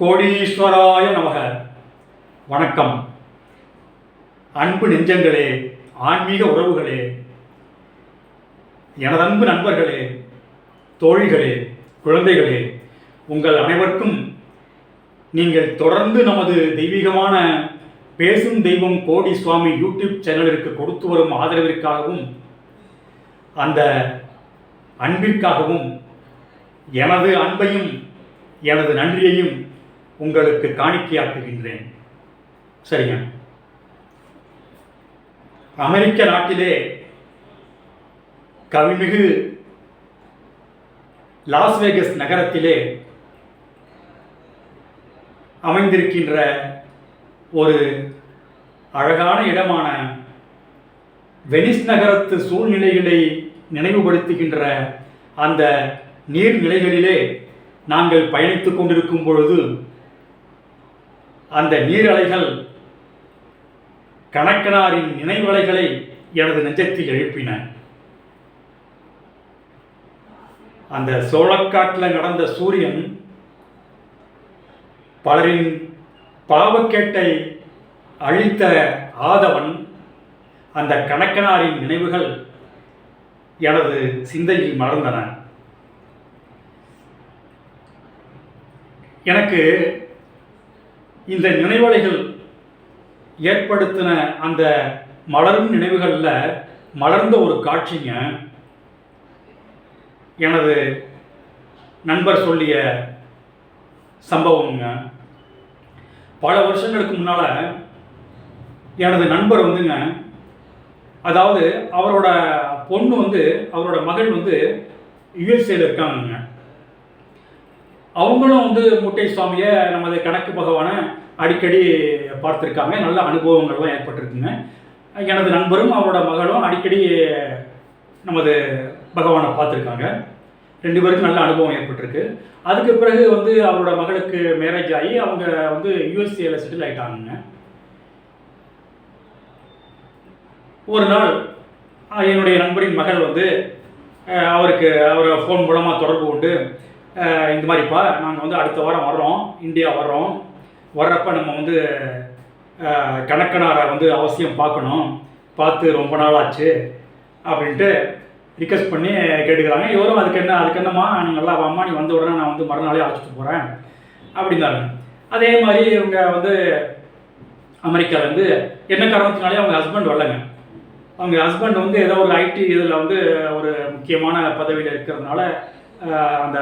கோடீஸ்வராய நமக வணக்கம் அன்பு நெஞ்சங்களே ஆன்மீக உறவுகளே எனதன்பு நண்பர்களே தோழிகளே குழந்தைகளே உங்கள் அனைவருக்கும் நீங்கள் தொடர்ந்து நமது தெய்வீகமான பேசும் தெய்வம் கோடி சுவாமி யூடியூப் சேனலிற்கு கொடுத்து வரும் ஆதரவிற்காகவும் அந்த அன்பிற்காகவும் எனது அன்பையும் எனது நன்றியையும் உங்களுக்கு காணிக்கையாக்குகின்றேன். சரிங்க. அமெரிக்க நாட்டிலே கவிமிகு லாஸ் வேகஸ் நகரத்திலே அமைந்திருக்கின்ற ஒரு அழகான இடமான வெனிஸ் நகரத்து சூழ்நிலைகளை நினைவுபடுத்துகின்ற அந்த நீர்நிலைகளிலே நாங்கள் பயணித்துக் கொண்டிருக்கும் பொழுது அந்த நீரலைகள் கணக்கனாரின் நினைவலைகளை எனது நெஞ்சத்தில் எழுப்பின. அந்த சோழக்காட்டில் நடந்த சூரியன் பலரின் பாவக்கேட்டை அழித்த ஆதவன் அந்த கணக்கனாரின் நினைவுகள் எனது சிந்தையில் மலர்ந்தன. எனக்கு இந்த நினைவலைகள் ஏற்படுத்தின அந்த மலரும் நினைவுகளில் மலர்ந்த ஒரு காட்சிங்க. எனது நண்பர் சொல்லிய சம்பவம்ங்க பல வருஷங்களுக்கு முன்னால் எனது நண்பர் வந்துங்க அதாவது அவரோட பொண்ணு வந்து அவரோட மகள் வந்து யுஎஸ்ஏல இருக்காங்கங்க. அவங்களும் வந்து முட்டை சுவாமியை நமது கணக்கு பகவானை அடிக்கடி பார்த்துருக்காங்க. நல்ல அனுபவங்கள்லாம் ஏற்பட்டிருக்குங்க. எனது நண்பரும் அவரோட மகளும் அடிக்கடி நமது பகவானை பார்த்துருக்காங்க. ரெண்டு பேருக்கும் நல்ல அனுபவம் ஏற்பட்டிருக்கு. அதுக்கு பிறகு வந்து அவரோட மகளுக்கு மேரேஜ் ஆகி அவங்க வந்து யூஎஸ்ஏல செட்டில் ஆகிட்டாங்க ஒரு நாள் என்னுடைய நண்பரின் மகள் வந்து அவருக்கு அவரை ஃபோன் மூலமாக தொடர்பு கொண்டு இந்த மாதிரிப்பா நாங்கள் வந்து அடுத்த வாரம் வர்றோம் இந்தியா வர்றோம். வர்றப்ப நம்ம வந்து கணக்கனாரை வந்து அவசியம் பார்க்கணும். பார்த்து ரொம்ப நாள் ஆச்சு அப்படின்ட்டு ரிக்வஸ்ட் பண்ணி கேட்டுக்கிறாங்க. இவரும் அதுக்கு என்ன அதுக்கு என்னம்மா நீ நல்லா வாம்மா நீ வந்த உடனே நான் வந்து மறுநாளே அழைச்சிட்டு போகிறேன் அப்படின்னாரு அதே மாதிரி இவங்க வந்து அமெரிக்காவிலேருந்து என்ன காரணத்தினாலே அவங்க ஹஸ்பண்ட் வரலங்க. அவங்க ஹஸ்பண்ட் வந்து ஏதோ ஒரு ஐடி இதில் வந்து ஒரு முக்கியமான பதவியில் இருக்கிறதுனால அந்த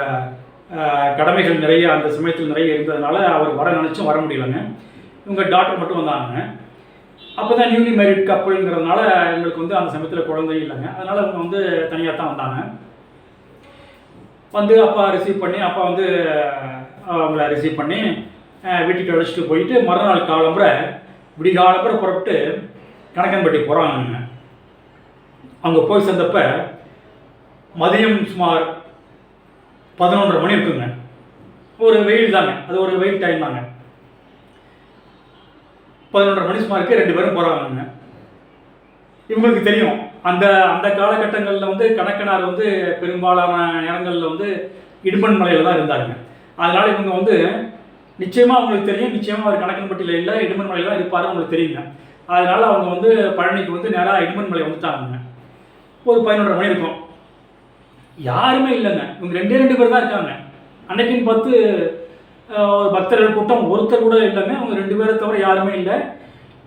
கடமைகள் நிறைய அந்த சமயத்தில் நிறைய இருந்ததுனால அவர் வர நினச்சும் வர முடியலங்க. இவங்க டாக்டர் மட்டும் வந்தாங்க. அப்போ தான் நியூலி மேரிட் கப்புளுங்கிறதுனால எங்களுக்கு வந்து அந்த சமயத்தில் குழந்தை இல்லைங்க. அதனால் அவங்க வந்து தனியாக தான் வந்தாங்க. வந்து அப்பா ரிசீவ் பண்ணி அப்பா வந்து அவங்கள ரிசீவ் பண்ணி வீட்டுக்கு அழைச்சிட்டு போயிட்டு மறுநாள் காலம்புற விடிகாலம்புற புறப்பட்டு கணக்கன்பட்டி போகிறாங்க அங்கே போய் சேர்ந்தப்ப மதியம் சுமார் பதினொன்றரை மணி இருக்குங்க. ஒரு வெயில் தாங்க. அது ஒரு வெயில் டைம் தாங்க. பதினொன்றரை மணி சுமாருக்கு ரெண்டு பேரும் போகிறாங்க இவங்களுக்கு தெரியும். அந்த அந்த காலகட்டங்களில் வந்து கணக்கனார் வந்து பெரும்பாலான நேரங்களில் வந்து இடுமன் மலையில் தான் இருந்தாருங்க. அதனால் இவங்க வந்து நிச்சயமாக அவங்களுக்கு தெரியும். நிச்சயமாக அவர் கணக்கன்பட்டியில் இல்லை. இடுமன்மலையில் தான் இருப்பார் அவங்களுக்கு தெரியுங்க. அதனால் அவங்க வந்து பழனிக்கு வந்து நேராக இடுமன் மலை வந்துட்டாங்க ஒரு பதினொன்றரை மணி இருக்கும். யாருமே இல்லைங்க. இவங்க ரெண்டே ரெண்டு பேர் தான் இருக்காங்க. அன்னைக்குன்னு பார்த்து பக்தர்கள் கூட்டம் ஒருத்தர் கூட இல்லைங்க. அவங்க ரெண்டு பேரை தவிர யாருமே இல்லை.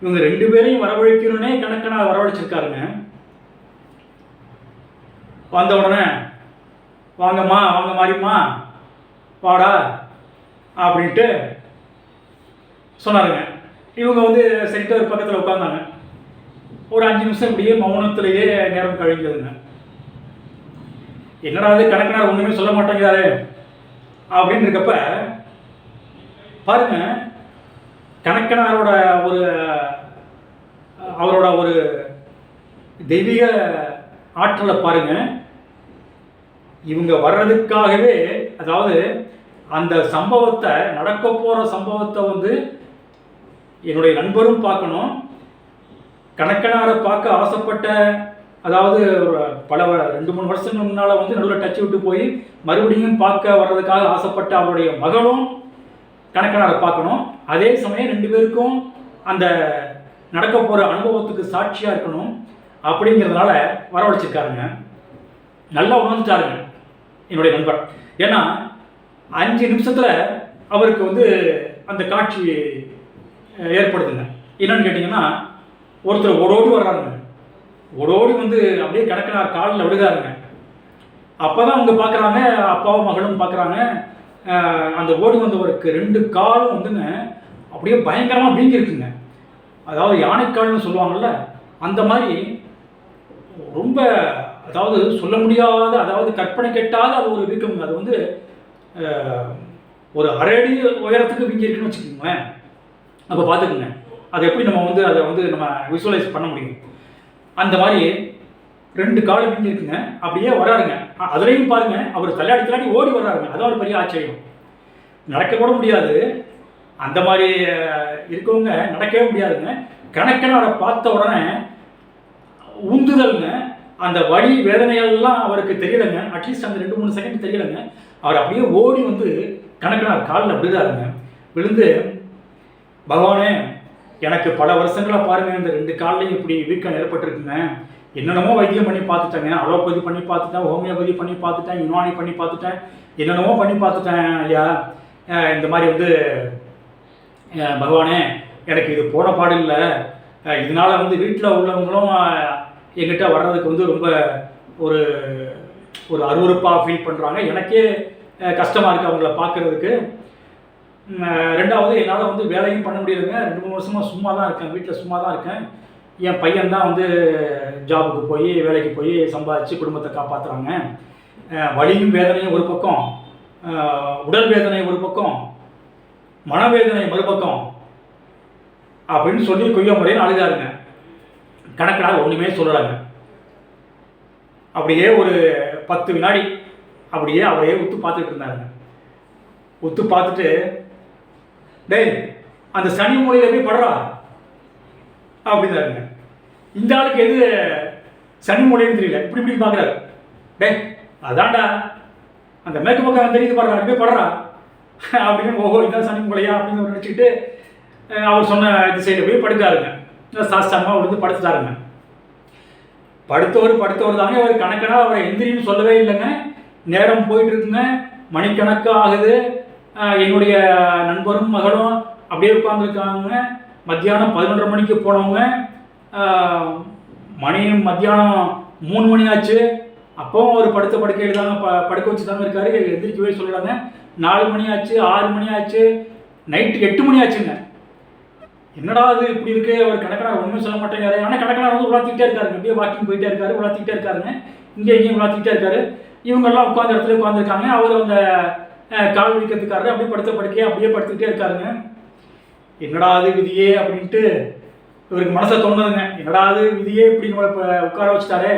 இவங்க ரெண்டு பேரையும் வரவழைக்கணும்னே கணக்கென வரவழைச்சிருக்காருங்க. வந்த உடனே வாங்கம்மா வாங்க மாறிம்மா வாடா அப்படின்ட்டு சொன்னாருங்க. இவங்க வந்து சரிட்டு பக்கத்தில் உட்காந்தாங்க ஒரு அஞ்சு நிமிஷம் இப்படியே மௌனத்திலேயே நேரம் கழிஞ்சதுங்க. என்னடா இது கணக்கினார் ஒன்றுமே சொல்ல மாட்டேங்கிறாரு அப்படின்னு இருக்கப்ப பாருங்க கணக்கனாரோட ஒரு அவரோட ஒரு தெய்வீக ஆற்றலை பாருங்க. இவங்க வர்றதுக்காகவே அதாவது அந்த சம்பவத்தை நடக்க போகிற சம்பவத்தை வந்து என்னுடைய நண்பரும் பார்க்கணும். கணக்கனாரை பார்க்க ஆசைப்பட்ட அதாவது பல வ- ரெண்டு மூணு வருஷங்களுக்கு முன்னால் வந்து நடுவில் டச் விட்டு போய் மறுபடியும் பார்க்க வர்றதுக்காக ஆசைப்பட்ட அவருடைய மகளும் கணக்கனாரை பார்க்கணும். அதே சமயம் ரெண்டு பேருக்கும் அந்த நடக்க போகிற அனுபவத்துக்கு சாட்சியாக இருக்கணும் அப்படிங்கிறதுனால வரவழைச்சிருக்காருங்க. நல்லா உணர்ந்துட்டாருங்க என்னுடைய நண்பர். ஏன்னா அஞ்சு நிமிஷத்தில் அவருக்கு வந்து அந்த காட்சி ஏற்படுதுங்க. என்னன்னு கேட்டிங்கன்னா ஒருத்தர் ஓடோடி வர்றாருங்க. ஓடோடி வந்து அப்படியே கிடக்கிறார் காலில் விடுகிறாருங்க அப்போ தான் அவங்க பார்க்குறாங்க அப்பாவும் மகளும் பார்க்குறாங்க. அந்த ஓடி வந்தவருக்கு ரெண்டு காலும் வந்துங்க அப்படியே பயங்கரமாக வீங்கிருக்குங்க. அதாவது யானைக்கால்னு சொல்லுவாங்கள்ல அந்த மாதிரி ரொம்ப அதாவது சொல்ல முடியாத அதாவது கற்பனை கெட்டாத அது ஒரு வீக்கம் அது வந்து ஒரு அரை அடி உயரத்துக்கு வீங்கிருக்குன்னு வச்சுக்கோங்களேன். அப்போ பார்த்துக்குங்க. அதை எப்படி நம்ம வந்து அதை வந்து நம்ம விஷுவலைஸ் பண்ண முடியும்? அந்த மாதிரி ரெண்டு காலம் வீங்கி இருக்குங்க. அப்படியே வராருங்க அதுலேயும் பாருங்க அவர் தள்ளாடி தள்ளாடி ஓடி வர்றாருங்க. அதான் ஒரு பெரிய ஆச்சரியம். நடக்க கூட முடியாது. அந்த மாதிரி இருக்கவங்க நடக்கவே முடியாதுங்க. கணக்கன அவரை பார்த்த உடனே உந்துதல்ங்க. அந்த வழி வேதனையெல்லாம் அவருக்கு தெரியலைங்க. அட்லீஸ்ட் அந்த ரெண்டு மூணு செகண்ட் தெரியலைங்க. அவர் அப்படியே ஓடி வந்து கணக்கனார் காலில் விழுதாருங்க விழுந்து பகவானே எனக்கு பல வருஷங்களாக பாருங்க இந்த ரெண்டு கால்லையும் இப்படி வீக்கம் ஏற்பட்டிருக்குங்க. என்னென்னமோ வைத்தியம் பண்ணி பார்த்துட்டேங்க அலோபதி பண்ணி பார்த்துட்டேன் ஹோமியோபதி பண்ணி பார்த்துட்டேன் யுனானி பண்ணி பார்த்துட்டேன் என்னென்னமோ பண்ணி பார்த்துட்டேன் ஐயா இந்த மாதிரி வந்து பகவானே எனக்கு இது போன பாடு இல்லை. இதனால் வந்து வீட்டில் உள்ளவங்களும் எங்கிட்ட வர்றதுக்கு வந்து ரொம்ப ஒரு ஒரு அருவருப்பாக ஃபீல் பண்ணுறாங்க எனக்கே கஷ்டமாக இருக்குது அவங்கள பார்க்குறதுக்கு. ரெண்டாவது என்னால் வந்து வேலையும் பண்ண முடியலைங்க. ரெண்டு மூணு வருஷமாக சும்மா தான் இருக்கேன். வீட்டில் சும்மா தான் இருக்கேன். என் பையன் தான் வந்து ஜாபுக்கு போய் வேலைக்கு போய் சம்பாதிச்சு குடும்பத்தை காப்பாற்றுறாங்க வலியும் வேதனையும் ஒரு பக்கம் உடல் வேதனை ஒரு பக்கம் மனவேதனை மறுபக்கம் அப்படின்னு சொல்லி கொய்ய முறையில் அழுதாருங்க. கணக்கடாக ஒன்றுமே சொல்லலைங்க. அப்படியே ஒரு பத்து வினாடி அப்படியே அவரையே உத்து பார்த்துட்டு இருந்தாருங்க. உத்து பார்த்துட்டு டேய் அந்த சனி மூலையில் போய் படுறா? அப்படின்னாருங்க. இந்த ஆளுக்கு எது? சனி மூலைன்னு தெரியல. இப்படி இப்படி பார்க்குறாரு. டே அதான்டா. அந்த மேற்கு பக்கம் தெரியுது படுறா அப்படியே படுறா. அப்படின்னு ஓஹோ இதான் சனி மூலையா அப்படின்னு நினச்சிக்கிட்டு அவர் சொன்ன இது திசையில் போய் படுத்தாருங்க சாஸ்தாங்கமாக விழுந்து படுத்துட்டாருங்க. படுத்தவர் படுத்தவர் தாங்க. அவர் கணக்கனா அவரை எந்திரின்னு சொல்லவே இல்லைங்க. நேரம் போயிட்டு இருக்குங்க. மணிக்கணக்கு ஆகுது. என்னுடைய நண்பரும் மகளும் அப்படியே உட்காந்துருக்காங்க மத்தியானம் பதினொன்றரை மணிக்கு போனவங்க. மணி மத்தியானம் மூணு மணி ஆச்சு அப்பவும் அவர் படுத்த படுக்கையில் தாங்க ப படுக்க வச்சு தாங்க இருக்காரு. எந்திரிக்கவே சொல்லுறாங்க நாலு மணி ஆச்சு ஆறு மணி ஆச்சு நைட்டு எட்டு மணி ஆச்சுங்க என்னடா அது இப்படி இருக்கு? அவர் கணக்கனார் ஒன்றுமே சொல்ல மாட்டேங்கிறாரு. ஆனால் கணக்கனார் வந்து உலாத்திக்கிட்டே இருக்காருங்க அப்படியே வாக்கிங் போயிட்டே இருக்காரு உலாத்திக்கிட்டே இருக்காருங்க. இங்கே இங்கேயும் உலாத்திக்கிட்டே இருக்காரு. இவங்கெல்லாம் உட்காந்த இடத்துல உட்காந்துருக்காங்க அவர் அந்த கால் வீக்கத்துக்காரரு அப்படியே படுத்த படுக்கையே அப்படியே படுத்துக்கிட்டே இருக்காருங்க. என்னடா அது விதியே அப்படின்ட்டு இவருக்கு மனசை தோணுதுங்க. என்னடா அது விதியே இப்படி நம்மளை இப்போ உட்கார வச்சுட்டாரே.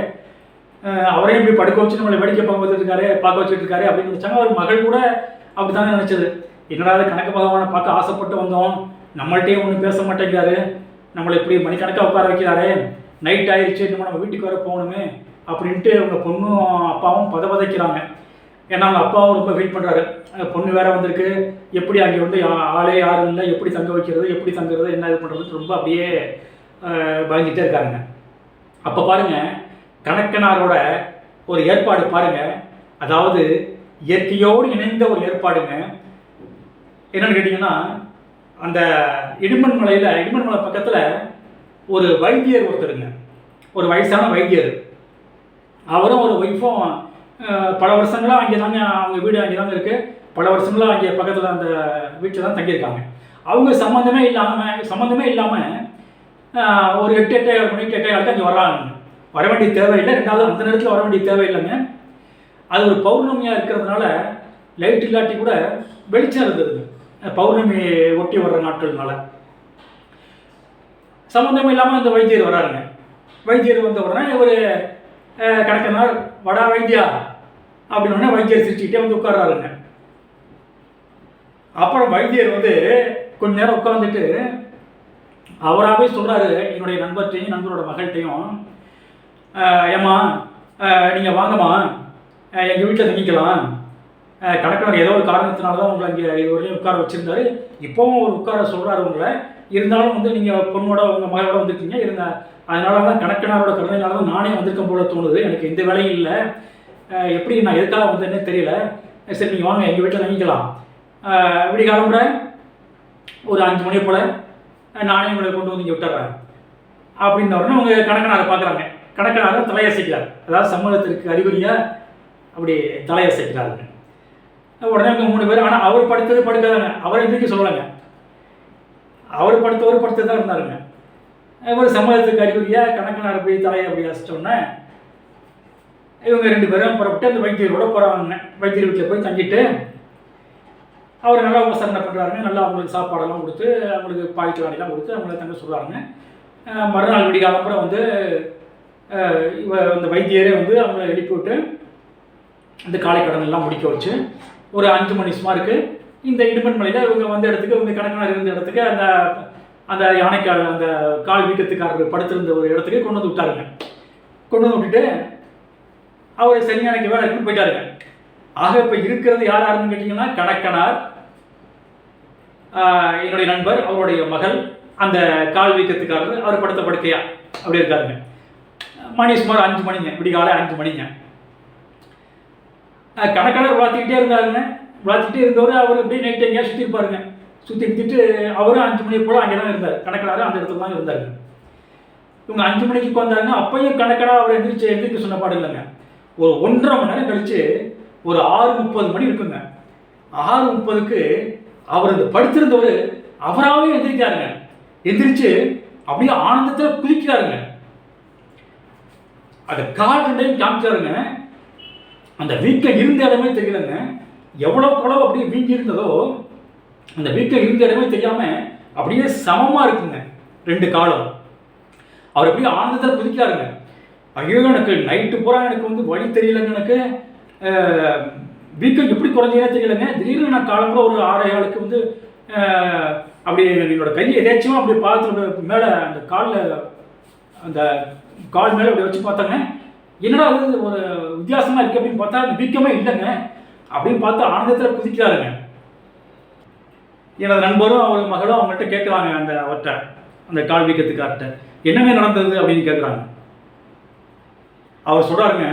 அவரையும் இப்படி படுக்க வச்சு நம்மளை வேடிக்கை பார்க்க வச்சுட்டு இருக்காரு பார்க்க வச்சுட்டு இருக்காரு அப்படின்னு நினச்சாங்க. அவர் மகள் கூட அப்படித்தாங்க நினச்சது. என்னடா இது கணக்கு பகவானை பார்க்க ஆசைப்பட்டு வந்தோம். நம்மள்ட்டே ஒன்றும் பேச மாட்டேங்கிறாரு. நம்மளை இப்படி மணிக்கணக்காக உட்கார வைக்கிறாரு. நைட் ஆயிடுச்சு நம்ம நம்ம வீட்டுக்கு வர போகணுமே அப்படின்ட்டு அவங்க பொண்ணும் அப்பாவும் பத பதைக்கிறாங்க ஏன்னா அவங்க அப்பாவும் ரொம்ப வெயிட் பண்ணுறாரு பொண்ணு வேற வந்திருக்கு. எப்படி அங்கே வந்து ஆளே யாரும் இல்லை. எப்படி தங்க வைக்கிறது? எப்படி தங்குறது? என்ன இது பண்ணுறது ரொம்ப அப்படியே பயந்துகிட்டே இருக்காருங்க அப்போ பாருங்க கணக்கனாரோட ஒரு ஏற்பாடு பாருங்கள் அதாவது இயற்கையோடு இணைந்த ஒரு ஏற்பாடுங்க. என்னென்னு கேட்டிங்கன்னா அந்த இடுமன் மலையில் இடுமன் மலை பக்கத்தில் ஒரு வைத்தியர் ஒருத்தருங்க. ஒரு வயசான வைத்தியர். அவரும் ஒரு ஒய்ஃபும் பல வருஷங்களாக அங்கே தாங்க அவங்க வீடு அங்கே தாங்க இருக்குது பல வருஷங்களாக அங்கே பக்கத்தில் அந்த வீட்டில் தான் தங்கியிருக்காங்க. அவங்க சம்மந்தமே இல்லாமல் சம்மந்தமே இல்லாமல் ஒரு எட்டு எட்டே ஏழு மணிக்கு எட்டே ஏழுக்கு அங்கே வர்றாங்க. வர வேண்டிய தேவையில்லை. ரெண்டாவது அந்த நேரத்தில் வர வேண்டிய தேவையில்லைங்க. அது ஒரு பௌர்ணமியாக இருக்கிறதுனால லைட் இல்லாட்டி கூட வெளிச்சம் இருந்தது பௌர்ணமி ஒட்டி வர்ற நாட்கள்னால. சம்மந்தம் இல்லாமல் அந்த வைத்தியர் வராருங்க. வைத்தியர் வந்த உடனே ஒரு கணக்கனார் வடா வைத்தியா அப்படின்னு வைத்தியர் சிரிச்சுக்கிட்டே வந்து உட்காராருங்க அப்புறம் வைத்தியர் வந்து கொஞ்ச நேரம் உட்காந்துட்டு அவராகவே சொல்கிறாரு என்னுடைய நண்பர்கிட்டையும் நண்பரோட மகள்கிட்டையும் ஏம்மா நீங்கள் வாங்கம்மா எங்கள் வீட்டில் தங்கிக்கலாம். அஹ், கணக்கனர் ஏதோ ஒரு காரணத்தினால தான் உங்களை இங்கே இது வரையும் உட்கார வச்சுருந்தாரு. இப்போவும் ஒரு உட்கார சொல்கிறாரு உங்களை. இருந்தாலும் வந்து நீங்கள் பொண்ணோட உங்கள் மகளோட வந்துருக்கீங்க இருந்த அதனால தான் கணக்கனாரோட கருணையினால தான் நானே வந்திருக்கேன் போல தோணுது. எனக்கு எந்த வேலையும் இல்லை. எப்படி நான் எதுக்காக வந்தேன்னே தெரியல. சரி நீங்கள் வாங்க எங்கள் வீட்டில் தங்கிக்கலாம். இப்படி கிளம்புற? ஒரு அஞ்சு மணி போல். நானே உங்களை கொண்டு வந்து இங்கே விட்டுறேன். அப்படின்னு உடனே அவங்க கணக்கனாரை பார்க்குறாங்க கணக்கனாரை தலையசைக்கிறார். அதாவது சம்மதத்திற்கு அறிகுறியாக அப்படி தலையசைக்கிறாருங்க. உடனே அவங்க மூணு பேர் ஆனால் அவர் படுத்தது படுக்காதாங்க அவரை எதுக்கு சொல்லலைங்க. அவர் படுத்தவர் படுத்து தான் இருந்தாருங்க. ஒரு சம்மதத்துக்கு அறிகுறியாக கணக்கனார் அப்படி தலையை அப்படி அசிச்சோடனே இவங்க ரெண்டு பேரும் புறப்பட்டு அந்த வைத்தியரோட போகிறாங்க வைத்தியர் வீட்டில் போய் தங்கிட்டு அவர் நல்லா உபசரணை பண்ணுறாருங்க நல்லா அவங்களுக்கு சாப்பாடெல்லாம் கொடுத்து அவங்களுக்கு பாய்ச்சல் கொடுத்து அவங்கள தங்க சொல்கிறாருங்க மறுநாள் விடிகாலம்புறம் வந்து இவ அந்த வைத்தியரே வந்து அவங்கள எழுப்பி விட்டு இந்த காலை கடனெல்லாம் முடிக்க வச்சு ஒரு அஞ்சு மணி சுமாருக்கு இந்த இடுமன் மலையில் இவங்க வந்த இடத்துக்கு இவங்க கணக்கனார் இருந்த இடத்துக்கு அந்த அந்த யானைக்கால் அந்த கால் வீக்கத்துக்காரர் படுத்திருந்த ஒரு இடத்துக்கு கொண்டு வந்து விட்டாருங்க. கொண்டு வந்து விட்டுட்டு அவர் சரியானைக்கு வேலை இருக்குன்னு போயிட்டாருங்க. ஆக இப்போ இருக்கிறது யார் யாருன்னு கேட்டிங்கன்னா கடக்கனார் என்னுடைய நண்பர் அவருடைய மகள் அந்த கால் வீக்கத்துக்காரர் அவர் படுத்த படுக்கையா அப்படி இருக்காருங்க. மணி சுமார் அஞ்சு மணிங்க விடிகாலை அஞ்சு மணிங்க. ஆஹ் வளர்த்துக்கிட்டே இருந்தாருங்க. வளர்த்துக்கிட்டே இருந்தவர் அவர் அப்படியே நைட் எங்கேயா சுற்றி இருப்பாருங்க சுற்றி இருந்துட்டு அவரும் அஞ்சு மணி போல் அங்கே தான் இருந்தார். கணக்கடாரு அந்த இடத்துல தான் இருந்தார். இவங்க அஞ்சு மணிக்கு உட்காந்தாருங்க அப்பையும் கணக்கடா அவர் எந்திரிச்சு எந்திரிக்க சொன்ன பாடு இல்லைங்க. ஒரு ஒன்றரை மணி நேரம் கழித்து ஒரு ஆறு முப்பது மணி இருக்குங்க. ஆறு முப்பதுக்கு அவர் அந்த படுத்திருந்தவர் அவராகவே எந்திரிக்காருங்க எந்திரிச்சு அப்படியே ஆனந்தத்தில் குதிக்கிறாருங்க. அந்த கால் ரெண்டையும் காமிச்சாருங்க அந்த வீட்டில் இருந்த இடமே தெரியலங்க. எவ்வளோ குளவு அப்படியே வீங்கி இருந்ததோ அந்த வீட்டில் இருந்த இடமே தெரியாமல் அப்படியே சமமாக இருக்குங்க. ரெண்டு காலம். அவர் அப்படியே ஆனந்தத்தில் குதிக்கிறாருங்க. ஐயோ எனக்கு நைட்டு பூரா எனக்கு வந்து வழி தெரியலங்க எனக்கு. வீக்கம் எப்படி குறைஞ்சதுனே தெரியலங்க. திடீர்னு நான் காலம்புற ஒரு ஆறு ஏழுக்கு வந்து அப்படி என்னோட கை எதாச்சும் அப்படி பார்த்து மேலே அந்த காலில் அந்த கால் மேலே அப்படி வச்சு பார்த்தாங்க. என்னடா அது ஒரு வித்தியாசமாக இருக்குது அப்படின்னு பார்த்தா அந்த வீக்கமே இல்லைங்க. அப்படின்னு பார்த்து ஆனந்தத்தில் குதிக்கிறாருங்க. எனது நண்பரும் அவர் மகளும் அவங்கள்ட்ட கேட்குறாங்க அந்த அவர்கிட்ட அந்த கால் வீக்கத்துக்கார்ட்ட. என்னங்க நடந்தது? அப்படின்னு கேட்குறாங்க. அவர் சொல்கிறாருங்க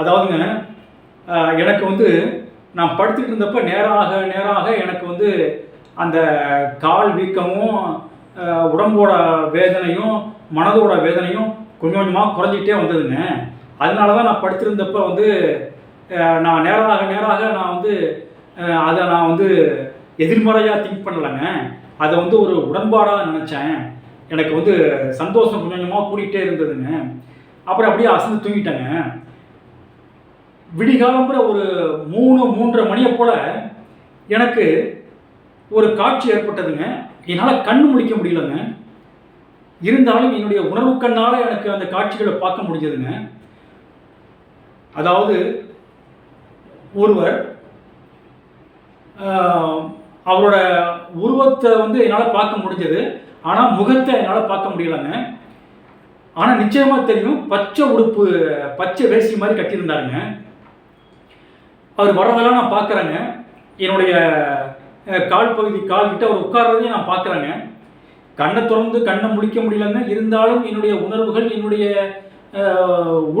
அதாவதுங்க எனக்கு வந்து நான் படுத்துக்கிட்டு இருந்தப்ப நேராக நேராக எனக்கு வந்து அந்த கால் வீக்கமும் உடம்போட வேதனையும் மனதோட வேதனையும் கொஞ்சம் கொஞ்சமாக குறைஞ்சிக்கிட்டே வந்ததுங்க. அதனால தான் நான் படுத்திருந்தப்ப வந்து நான் நேராக நேராக நான் வந்து அதை நான் வந்து எதிர்மறையாக திங்க் பண்ணலைங்க. அதை வந்து ஒரு உடன்பாடாக நினச்சேன். எனக்கு வந்து சந்தோஷம் கொஞ்சம் கொஞ்சமாக கூடிக்கிட்டே இருந்ததுங்க. அப்புறம் அப்படியே அசந்து தூங்கிட்டேங்க. விடிகாலம்புற ஒரு மூணு மூன்றரை மணியை போல் எனக்கு ஒரு காட்சி ஏற்பட்டதுங்க. என்னால் கண் முழிக்க முடியலங்க. இருந்தாலும் என்னுடைய உணர்வு கண்ணால் எனக்கு அந்த காட்சிகளை பார்க்க முடிஞ்சதுங்க. அதாவது ஒருவர் அவரோட உருவத்தை வந்து என்னால் பார்க்க முடிஞ்சது. ஆனால் முகத்தை என்னால் பார்க்க முடியலங்க. ஆனால் நிச்சயமாக தெரியும் பச்சை உடுப்பு பச்சை வேஷ்டி மாதிரி கட்டியிருந்தாருங்க. அவர் வர்றதெல்லாம் நான் பார்க்குறேங்க. என்னுடைய கால் பகுதி கால் கிட்ட அவர் உட்கார்றதையும் நான் பார்க்குறேங்க. கண்ணை திறந்து கண்ணை முழிக்க முடியலங்க. இருந்தாலும் என்னுடைய உணர்வுகள் என்னுடைய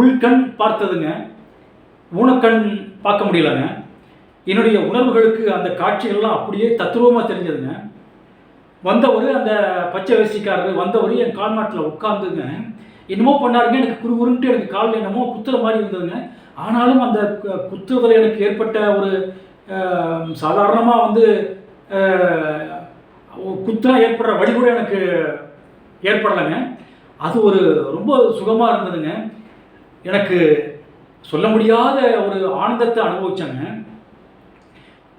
உள்கண் பார்த்ததுங்க. ஊனக்கண் பார்க்க முடியலங்க. என்னுடைய உணர்வுகளுக்கு அந்த காட்சிகள்லாம் அப்படியே தத்துவமாக தெரிஞ்சதுங்க. வந்தவர் அந்த பச்சை வேஷ்டிக்காரர் வந்தவர் என் கால் மாட்டில் உட்காந்துங்க என்னமோ பண்ணாருங்க எனக்கு குறுகுறுன்ட்டு எனக்கு காலில் என்னமோ குத்துற மாதிரி இருந்ததுங்க. ஆனாலும் அந்த குத்துறதில் எனக்கு ஏற்பட்ட ஒரு சாதாரணமாக வந்து அஹ், குத்துனா ஏற்படுற வழி கூட எனக்கு ஏற்படலைங்க. அது ஒரு ரொம்ப சுகமாக இருந்ததுங்க. எனக்கு சொல்ல முடியாத ஒரு ஆனந்தத்தை அனுபவித்தாங்க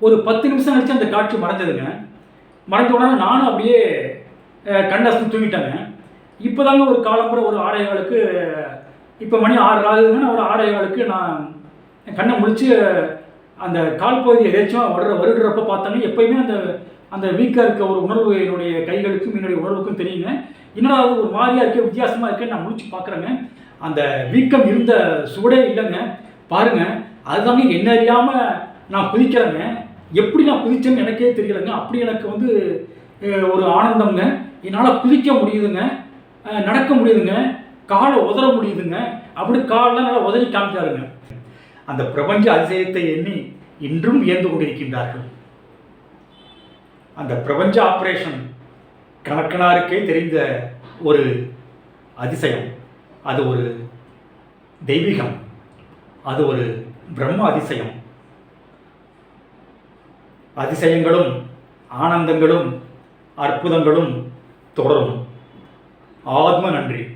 ஒரு பத்து நிமிஷம் கழிச்சு அந்த காட்சி மறைஞ்சதுங்க. மறைஞ்ச உடனே நானும் அப்படியே அஹ், தூங்கிட்டேங்க. இப்போ தாங்க ஒரு காலம்புற ஒரு ஆடையாளுக்கு இப்போ மணி ஆறு ஆகுதுங்க. நான் ஒரு ஆடைகளுக்கு நான் என் கண்ணை முடித்து அந்த கால் பகுதி எதாச்சும் வருட வருடுறப்ப பார்த்தாங்க. எப்பயுமே அந்த அந்த வீக்காக இருக்க ஒரு உணர்வு என்னுடைய கைகளுக்கும் என்னுடைய உணர்வுக்கும் தெரியுங்க. என்னடா அது ஒரு மாதிரியாக இருக்கே வித்தியாசமாக இருக்கேன்னு நான் முடிச்சு பார்க்குறேங்க. அந்த வீக்கம் இருந்த சுவடே இல்லைங்க. பாருங்க அதுதாங்க என்ன அறியாமல் நான் குதிக்கிறேங்க. எப்படி நான் குதிச்சேன்னு எனக்கே தெரியலைங்க. அப்படி எனக்கு வந்து ஒரு ஆனந்தம்ங்க. என்னால் குதிக்க முடியுதுங்க. நடக்க முடியுதுங்க. காலை உதற முடியுதுங்க. அப்படி காலெலாம் நல்லா உதறி காமிச்சாருங்க. அந்த பிரபஞ்ச அதிசயத்தை எண்ணி இன்றும் இயந்து கொண்டிருக்கின்றார்கள். அந்த பிரபஞ்ச ஆப்ரேஷன் கணக்கனாருக்கே தெரிந்த ஒரு அதிசயம். அது ஒரு தெய்வீகம். அது ஒரு பிரம்ம அதிசயம். அதிசயங்களும் ஆனந்தங்களும் அற்புதங்களும் தொடரும். ஆத்ம நன்றி.